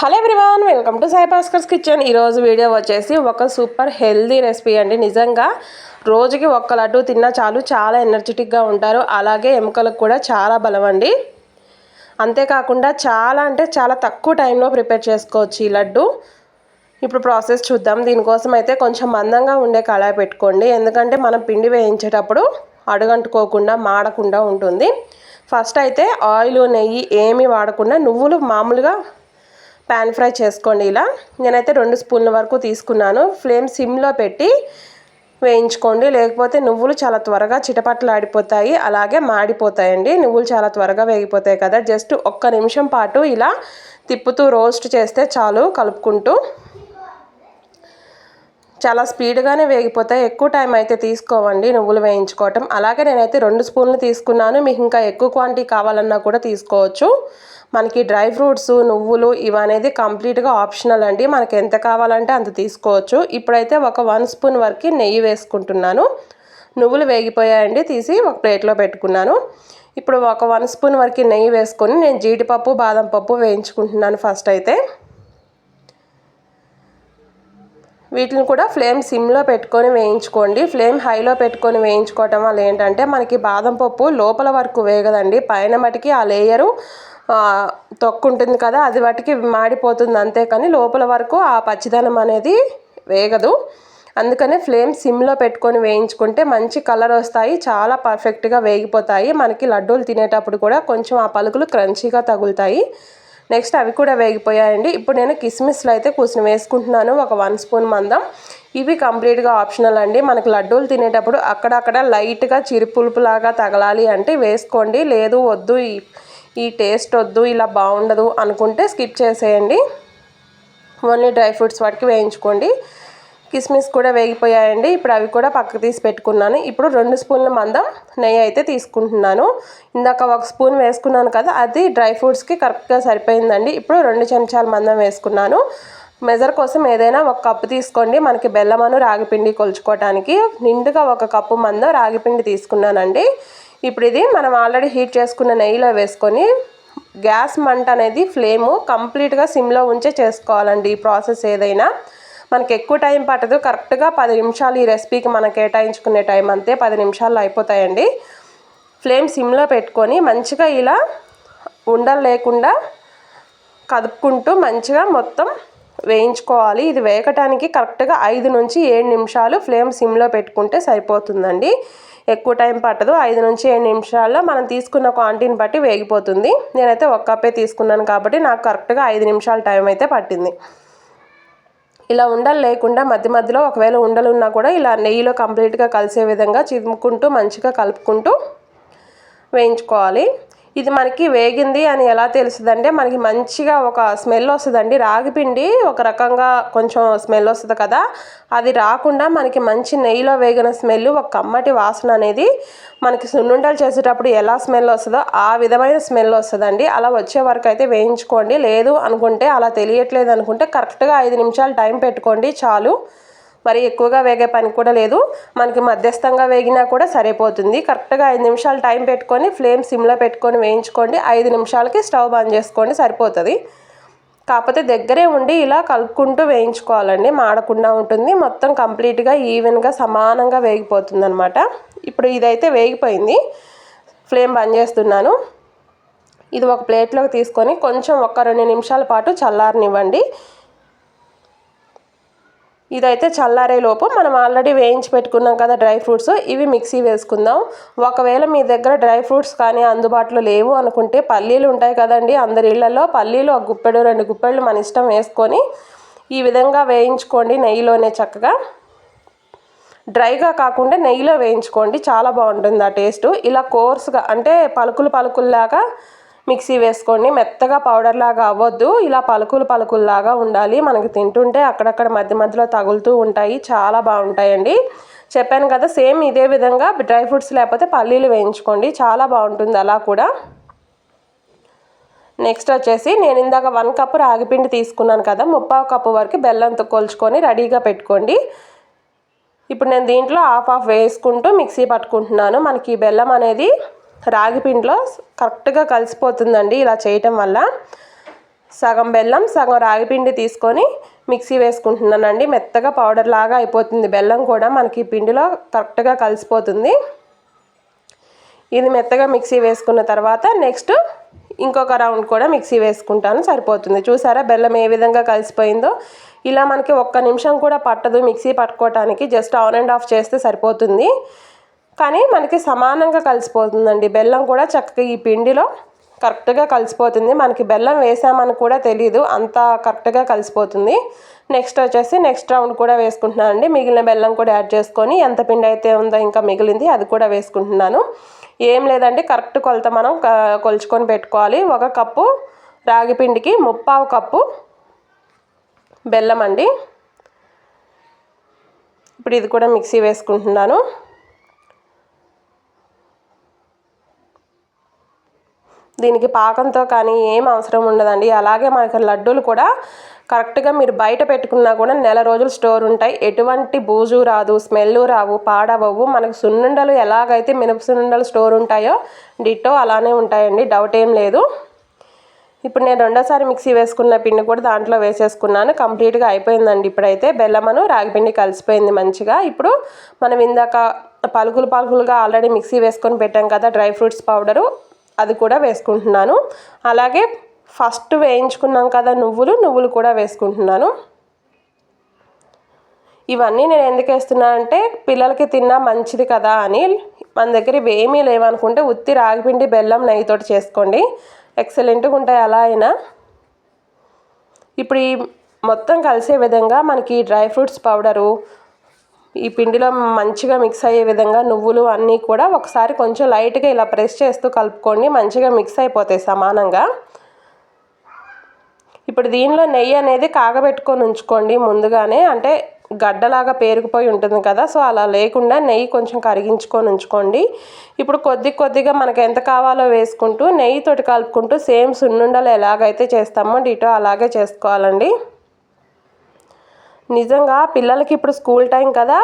Hello everyone welcome to Sai Bhaskar's kitchen. ఈరోజు video వచ్చేసి ఒక సూపర్ హెల్దీ రెసిపీ అండి. నిజంగా రోజుకి ఒక్క లడ్డు తిన్నా చాలు చాలా ఎనర్జెటిక్గా ఉంటారు. అలాగే ఎముకలకు కూడా చాలా బలం అండి. అంతేకాకుండా చాలా అంటే చాలా తక్కువ టైంలో ప్రిపేర్ చేసుకోవచ్చు ఈ లడ్డు. ఇప్పుడు ప్రాసెస్ చూద్దాం. దీనికోసం అయితే కొంచెం మందంగా ఉండే కళాయి పెట్టుకోండి. ఎందుకంటే మనం పిండి వేయించేటప్పుడు అడుగంటుకోకుండా మాడకుండా ఉంటుంది. ఫస్ట్ అయితే ఆయిల్ నెయ్యి ఏమీ వాడకుండా నువ్వులు మామూలుగా ప్యాన్ ఫ్రై చేసుకోండి ఇలా. నేనైతే రెండు స్పూన్ల వరకు తీసుకున్నాను. ఫ్లేమ్ సిమ్లో పెట్టి వేయించుకోండి. లేకపోతే నువ్వులు చాలా త్వరగా చిటపట్లు ఆడిపోతాయి. అలాగే మాడిపోతాయండి. నువ్వులు చాలా త్వరగా వేగిపోతాయి కదా. జస్ట్ ఒక్క నిమిషం పాటు ఇలా తిప్పుతూ రోస్ట్ చేస్తే చాలు కలుపుకుంటూ. చాలా స్పీడ్గానే వేగిపోతాయి. ఎక్కువ టైం అయితే తీసుకోవండి నువ్వులు వేయించుకోవటం. అలాగే నేనైతే రెండు స్పూన్లు తీసుకున్నాను. మీకు ఇంకా ఎక్కువ క్వాంటిటీ కావాలన్నా కూడా తీసుకోవచ్చు. మనకి డ్రై ఫ్రూట్స్ నువ్వులు ఇవనేది కంప్లీట్గా ఆప్షనల్ అండి. మనకి ఎంత కావాలంటే అంత తీసుకోవచ్చు. ఇప్పుడైతే ఒక వన్ స్పూన్ వరకు నెయ్యి వేసుకుంటున్నాను. నువ్వులు వేగిపోయాయండి తీసి ఒక ప్లేట్లో పెట్టుకున్నాను. ఇప్పుడు ఒక వన్ స్పూన్ వరకు నెయ్యి వేసుకొని నేను జీడిపప్పు బాదం పప్పు వేయించుకుంటున్నాను ఫస్ట్ అయితే. వీటిని కూడా ఫ్లేమ్ సిమ్లో పెట్టుకొని వేయించుకోండి. ఫ్లేమ్ హైలో పెట్టుకొని వేయించుకోవటం వల్ల ఏంటంటే మనకి బాదం పప్పు లోపల వరకు వేగదండి. పైన మటుకి ఆ లేయరు తొక్కు ఉంటుంది కదా అది వాటికి మాడిపోతుంది అంతే కానీ లోపల వరకు ఆ పచ్చిదనం అనేది వేగదు. అందుకనే ఫ్లేమ్ సిమ్లో పెట్టుకొని వేయించుకుంటే మంచి కలర్ వస్తాయి చాలా పర్ఫెక్ట్గా వేగిపోతాయి. మనకి లడ్డూలు తినేటప్పుడు కూడా కొంచెం ఆ పలుకులు క్రంచీగా తగులుతాయి. నెక్స్ట్ అవి కూడా వేగిపోయాయండి. ఇప్పుడు నేను కిస్మిస్లు అయితే కూసిన వేసుకుంటున్నాను ఒక వన్ స్పూన్ మందం. ఇవి కంప్లీట్గా ఆప్షనల్ అండి. మనకు లడ్డూలు తినేటప్పుడు అక్కడక్కడ లైట్గా చిరుపులుపులాగా తగలాలి అంటే వేసుకోండి. లేదు వద్దు ఈ టేస్ట్ వద్దు ఇలా బాగుండదు అనుకుంటే స్కిప్ చేసేయండి. ఓన్లీ డ్రై ఫ్రూట్స్ వాటికి వేయించుకోండి. కిస్మిస్ కూడా వేగిపోయాయండి. ఇప్పుడు అవి కూడా పక్కకు తీసి పెట్టుకున్నాను. ఇప్పుడు రెండు స్పూన్ల మందం నెయ్యి అయితే తీసుకుంటున్నాను. ఇందాక ఒక స్పూన్ వేసుకున్నాను కదా అది డ్రై ఫ్రూట్స్కి కరెక్ట్గా సరిపోయిందండి. ఇప్పుడు రెండు చెంచాల మందం వేసుకున్నాను. మెజర్ కోసం ఏదైనా ఒక కప్పు తీసుకోండి. మనకి బెల్లమను రాగిపిండి కొలుచుకోవటానికి. నిండుగా ఒక కప్పు మందం రాగిపిండి తీసుకున్నానండి. ఇప్పుడు ఇది మనం ఆల్రెడీ హీట్ చేసుకున్న నెయ్యిలో వేసుకొని గ్యాస్ మంట అనేది ఫ్లేము కంప్లీట్గా సిమ్లో ఉంచే చేసుకోవాలండి ఈ ప్రాసెస్ ఏదైనా. మనకి ఎక్కువ టైం పట్టదు. కరెక్ట్గా పది నిమిషాలు ఈ రెసిపీకి మనం కేటాయించుకునే టైం అంతే. పది నిమిషాల్లో అయిపోతాయండి. ఫ్లేమ్ సిమ్లో పెట్టుకొని మంచిగా ఇలా ఉండలు లేకుండా కదుపుకుంటూ మంచిగా మొత్తం వేయించుకోవాలి. ఇది వేయకటానికి కరెక్ట్గా ఐదు నుంచి ఏడు నిమిషాలు ఫ్లేమ్ సిమ్లో పెట్టుకుంటే సరిపోతుందండి. ఎక్కువ టైం పట్టదు. ఐదు నుంచి ఏడు నిమిషాల్లో మనం తీసుకున్న క్వాంటిటీని బట్టి వేగిపోతుంది. నేనైతే ఒక కప్పే తీసుకున్నాను కాబట్టి నాకు కరెక్ట్గా ఐదు నిమిషాల టైం అయితే పట్టింది. ఇలా ఉండలు లేకుండా మధ్య మధ్యలో ఒకవేళ ఉండలు ఉన్నా కూడా ఇలా నెయ్యిలో కంప్లీట్గా కలిసే విధంగా చిదుముకుంటూ మంచిగా కలుపుకుంటూ వేయించుకోవాలి. ఇది మనకి వేగింది అని ఎలా తెలుస్తుందంటే మనకి మంచిగా ఒక స్మెల్ వస్తుందండి. రాగిపిండి ఒక రకంగా కొంచెం స్మెల్ వస్తుంది కదా. అది రాకుండా మనకి మంచి నెయ్యిలో వేగిన స్మెల్ ఒక కమ్మటి వాసన అనేది మనకి సున్నుండలు చేసేటప్పుడు ఎలా స్మెల్ వస్తుందో ఆ విధమైన స్మెల్ వస్తుందండి. అలా వచ్చే వరకు అయితే వేయించుకోండి. లేదు అనుకుంటే అలా తెలియట్లేదు అనుకుంటే కరెక్ట్గా ఐదు నిమిషాలు టైం పెట్టుకోండి చాలు. మరి ఎక్కువగా వేగే పని కూడా లేదు. మనకి మధ్యస్థంగా వేగినా కూడా సరిపోతుంది. కరెక్ట్గా ఐదు నిమిషాలు టైం పెట్టుకొని ఫ్లేమ్ సిమ్లో పెట్టుకొని వేయించుకోండి. ఐదు నిమిషాలకి స్టవ్ బంద్ చేసుకోండి సరిపోతుంది. కాకపోతే దగ్గరే ఉండి ఇలా కలుపుకుంటూ వేయించుకోవాలండి. మాడకుండా ఉంటుంది. మొత్తం కంప్లీట్గా ఈవెన్గా సమానంగా వేగిపోతుంది అనమాట ఇప్పుడు ఇదైతే వేగిపోయింది. ఫ్లేమ్ బంద్ చేస్తున్నాను. ఇది ఒక ప్లేట్లోకి తీసుకొని కొంచెం ఒక రెండు నిమిషాల పాటు చల్లారనివ్వండి. ఇదైతే చల్లారే లోపు మనం ఆల్రెడీ వేయించి పెట్టుకున్నాం కదా డ్రై ఫ్రూట్స్ ఇవి మిక్సీ వేసుకుందాం. ఒకవేళ మీ దగ్గర డ్రై ఫ్రూట్స్ కానీ అందుబాటులో లేవు అనుకుంటే పల్లీలు ఉంటాయి కదండి అందరి ఇళ్ళలో పల్లీలు ఒక గుప్పెడు రెండు గుప్పెళ్ళు మన ఇష్టం వేసుకొని ఈ విధంగా వేయించుకోండి నెయ్యిలోనే చక్కగా. డ్రైగా కాకుండా నెయ్యిలో వేయించుకోండి చాలా బాగుంటుంది ఆ టేస్ట్. ఇలా కోర్స్గా అంటే పలుకులు పలుకుల్లాగా మిక్సీ వేసుకోండి. మెత్తగా పౌడర్ లాగా అవ్వద్దు. ఇలా పలుకులు పలుకుల్లాగా ఉండాలి. మనకి తింటుంటే అక్కడక్కడ మధ్య మధ్యలో తగులుతూ ఉంటాయి. చాలా బాగుంటాయండి. చెప్పాను కదా సేమ్ ఇదే విధంగా డ్రై ఫ్రూట్స్ లేకపోతే పల్లీలు వేయించుకోండి. చాలా బాగుంటుంది అలా కూడా. నెక్స్ట్ వచ్చేసి నేను ఇందాక వన్ కప్ రాగిపిండి తీసుకున్నాను కదా ముప్పావు కప్పు వరకు బెల్లంతో కొలుచుకొని రెడీగా పెట్టుకోండి. ఇప్పుడు నేను దీంట్లో హాఫ్ హాఫ్ వేసుకుంటూ మిక్సీ పట్టుకుంటున్నాను. మనకి బెల్లం అనేది రాగి పిండిలో కరెక్ట్గా కలిసిపోతుందండి ఇలా చేయటం వల్ల. సగం బెల్లం సగం రాగిపిండి తీసుకొని మిక్సీ వేసుకుంటున్నానండి. మెత్తగా పౌడర్ లాగా అయిపోతుంది. బెల్లం కూడా మనకి పిండిలో కరెక్ట్గా కలిసిపోతుంది. ఇది మెత్తగా మిక్సీ వేసుకున్న తర్వాత నెక్స్ట్ ఇంకొక రౌండ్ కూడా మిక్సీ వేసుకుంటాను. సరిపోతుంది. చూసారా? బెల్లం ఏ విధంగా కలిసిపోయిందో. ఇలా మనకి ఒక్క నిమిషం కూడా పట్టదు మిక్సీ పట్టుకోవటానికి. జస్ట్ ఆన్ అండ్ ఆఫ్ చేస్తే సరిపోతుంది. కానీ మనకి సమానంగా కలిసిపోతుందండి. బెల్లం కూడా చక్కగా ఈ పిండిలో కరెక్ట్గా కలిసిపోతుంది. మనకి బెల్లం వేసామని కూడా తెలియదు అంత కరెక్ట్గా కలిసిపోతుంది. నెక్స్ట్ వచ్చేసి నెక్స్ట్ రౌండ్ కూడా వేసుకుంటున్నాను అండి మిగిలిన బెల్లం కూడా యాడ్ చేసుకొని ఎంత పిండి అయితే ఉందో ఇంకా మిగిలింది అది కూడా వేసుకుంటున్నాను. ఏం లేదండి. కరెక్ట్ కొలత మనం కొలుచుకొని పెట్టుకోవాలి. ఒక కప్పు రాగి పిండికి ముప్పావు కప్పు బెల్లం అండి. ఇప్పుడు ఇది కూడా మిక్సీ వేసుకుంటున్నాను. దీనికి పాకంతో కానీ ఏం అవసరం ఉండదండి. అలాగే మనకి లడ్డూలు కూడా కరెక్ట్గా మీరు బయట పెట్టుకున్నా కూడా నెల రోజులు స్టోర్ ఉంటాయి. ఎటువంటి బూజు రాదు స్మెల్ రావు పాడవవు. మనకు సున్నుండలు ఎలాగైతే మినప సున్నుండలు స్టోర్ ఉంటాయో డిట్టో అలానే ఉంటాయండి. డౌట్ ఏం లేదు. ఇప్పుడు నేను రెండోసారి మిక్సీ వేసుకున్న పిండి కూడా దాంట్లో వేసేసుకున్నాను. కంప్లీట్గా అయిపోయిందండి ఇప్పుడైతే. బెల్లమను రాగిపిండి కలిసిపోయింది మంచిగా. ఇప్పుడు మనం ఇందాక పలుకులు పలుకులుగా ఆల్రెడీ మిక్సీ వేసుకొని పెట్టాం కదా డ్రై ఫ్రూట్స్ పౌడరు. అది కూడా వేసుకుంటున్నాను. అలాగే ఫస్ట్ వేయించుకున్నాం కదా నువ్వులు నువ్వులు కూడా వేసుకుంటున్నాను. ఇవన్నీ నేను ఎందుకు వేస్తున్నానంటే పిల్లలకి తిన్నా మంచిది కదా అని మన దగ్గర ఇవేమీ లేవనుకుంటే ఉత్తి రాగిపిండి బెల్లం నెయ్యితోటి చేసుకోండి. ఎక్సలెంట్గా ఉంటాయి అలా అయినా. ఇప్పుడు ఈ మొత్తం కలిసే విధంగా మనకి డ్రై ఫ్రూట్స్ పౌడరు ఈ పిండిలో మంచిగా మిక్స్ అయ్యే విధంగా నువ్వులు అన్నీ కూడా ఒకసారి కొంచెం లైట్గా ఇలా ప్రెస్ చేస్తూ కలుపుకోండి. మంచిగా మిక్స్ అయిపోతాయి సమానంగా. ఇప్పుడు దీనిలో నెయ్యి అనేది కాగబెట్టుకొని ఉంచుకోండి ముందుగానే. అంటే గడ్డలాగా పేరుకుపోయి ఉంటుంది కదా సో అలా లేకుండా నెయ్యి కొంచెం కరిగించుకొని ఉంచుకోండి. ఇప్పుడు కొద్ది కొద్దిగా మనకు ఎంత కావాలో వేసుకుంటూ నెయ్యితోటి కలుపుకుంటూ సేమ్ సున్నుండలు ఎలాగైతే చేస్తామో డిటో అలాగే చేసుకోవాలండి. నిజంగా పిల్లలకి ఇప్పుడు స్కూల్ టైం కదా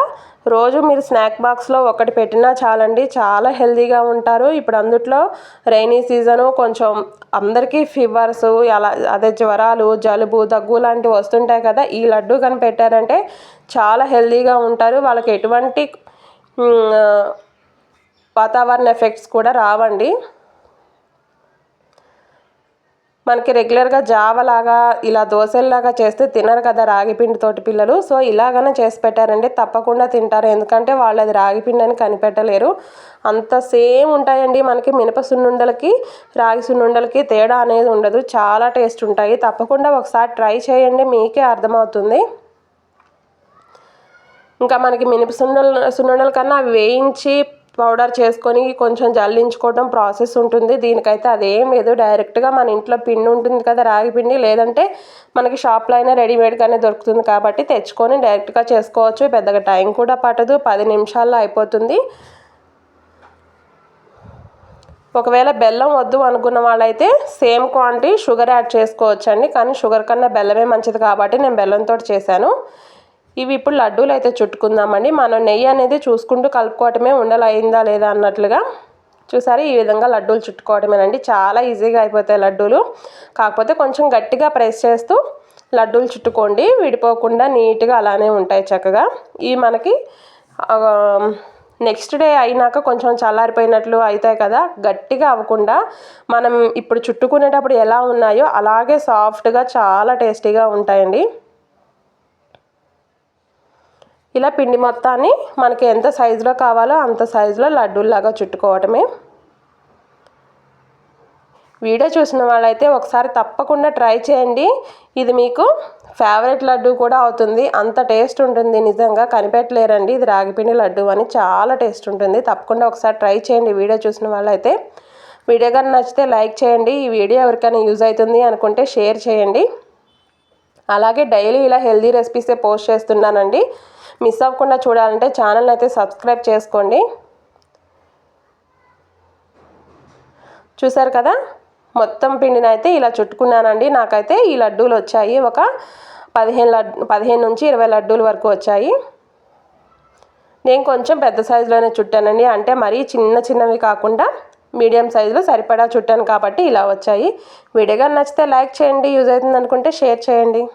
రోజు మీరు స్నాక్ బాక్స్లో ఒకటి పెట్టినా చాలండి. చాలా హెల్తీగా ఉంటారు. ఇప్పుడు అందుట్లో రైనీ సీజను కొంచెం అందరికీ ఫీవర్స్ అలా అదే జ్వరాలు జలుబు దగ్గు లాంటివి వస్తుంటాయి కదా ఈ లడ్డు కనిపెట్టారంటే చాలా హెల్తీగా ఉంటారు. వాళ్ళకి ఎటువంటి వాతావరణ ఎఫెక్ట్స్ కూడా రావండి. మనకి రెగ్యులర్గా జావలాగా ఇలా దోశల్లాగా చేస్తే తినరు కదా రాగిపిండితోటి పిల్లలు. సో ఇలాగనే చేసి పెట్టారండి. తప్పకుండా తింటారు. ఎందుకంటే వాళ్ళు అది రాగిపిండి అని కనిపెట్టలేరు. అంత సేమ్ ఉంటాయండి మనకి మినప సున్నుండలకి రాగి సున్నుండలకి తేడా అనేది ఉండదు. చాలా టేస్ట్ ఉంటాయి. తప్పకుండా ఒకసారి ట్రై చేయండి. మీకే అర్థమవుతుంది. ఇంకా మనకి మినప సున్నుండల సున్నుండల కన్నా అవి వేయించి పౌడర్ చేసుకొని కొంచెం జల్లించుకోవడం ప్రాసెస్ ఉంటుంది. దీనికైతే అదేం లేదు. డైరెక్ట్గా మన ఇంట్లో పిండి ఉంటుంది కదా రాగి పిండి. లేదంటే మనకి షాప్లో అయినా రెడీమేడ్గానే దొరుకుతుంది కాబట్టి తెచ్చుకొని డైరెక్ట్గా చేసుకోవచ్చు. పెద్దగా టైం కూడా పట్టదు. పది నిమిషాల్లో అయిపోతుంది. ఒకవేళ బెల్లం వద్దు అనుకున్న వాళ్ళైతే సేమ్ క్వాంటిటీ షుగర్ యాడ్ చేసుకోవచ్చండి. కానీ షుగర్ కన్నా బెల్లమే మంచిది కాబట్టి నేను బెల్లంతో చేశాను. ఇవి ఇప్పుడు లడ్డూలు అయితే చుట్టుకుందామండి మనం నెయ్యి అనేది చూసుకుంటూ కలుపుకోవటమే ఉండలు అయిందా లేదా అన్నట్లుగా చూసారా? ఈ విధంగా లడ్డూలు చుట్టుకోవటమేనండి. చాలా ఈజీగా అయిపోతాయి లడ్డూలు. కాకపోతే కొంచెం గట్టిగా ప్రెస్ చేస్తూ లడ్డూలు చుట్టుకోండి. విడిపోకుండా నీట్గా అలానే ఉంటాయి చక్కగా. ఇవి మనకి నెక్స్ట్ డే అయినాక కొంచెం చల్లారిపోయినట్లు అవుతాయి కదా. గట్టిగా అవ్వకుండా మనం ఇప్పుడు చుట్టుకునేటప్పుడు ఎలా ఉన్నాయో అలాగే సాఫ్ట్గా చాలా టేస్టీగా ఉంటాయండి. ఇలా పిండి మొత్తాన్ని మనకి ఎంత సైజులో కావాలో అంత సైజులో లడ్డూల్లాగా చుట్టుకోవటమే. వీడియో చూసిన వాళ్ళైతే ఒకసారి తప్పకుండా ట్రై చేయండి. ఇది మీకు ఫేవరెట్ లడ్డు కూడా అవుతుంది. అంత టేస్ట్ ఉంటుంది. నిజంగా కనిపెట్టలేరండి. ఇది రాగిపిండి లడ్డు అని చాలా టేస్ట్ ఉంటుంది. తప్పకుండా ఒకసారి ట్రై చేయండి వీడియో చూసిన వాళ్ళైతే. వీడియో కానీ నచ్చితే లైక్ చేయండి. ఈ వీడియో ఎవరికైనా యూజ్ అవుతుంది అనుకుంటే షేర్ చేయండి. అలాగే డైలీ ఇలా హెల్దీ రెసిపీసే పోస్ట్ చేస్తున్నానండి. మిస్ అవ్వకుండా చూడాలంటే ఛానల్ అయితే సబ్స్క్రైబ్ చేసుకోండి. చూసారు కదా? మొత్తం పిండిని అయితే ఇలా చుట్టుకున్నానండి. నాకైతే ఈ లడ్డూలు వచ్చాయి. ఒక పదిహేను లడ్డు పదిహేను నుంచి ఇరవై లడ్డూల వరకు వచ్చాయి. నేను కొంచెం పెద్ద సైజులోనే చుట్టానండి. అంటే మరీ చిన్న చిన్నవి కాకుండా మీడియం సైజులో సరిపడా చుట్టాను కాబట్టి ఇలా వచ్చాయి. వీడియో కానీ నచ్చితే లైక్ చేయండి. యూజ్ అవుతుంది అనుకుంటే షేర్ చేయండి.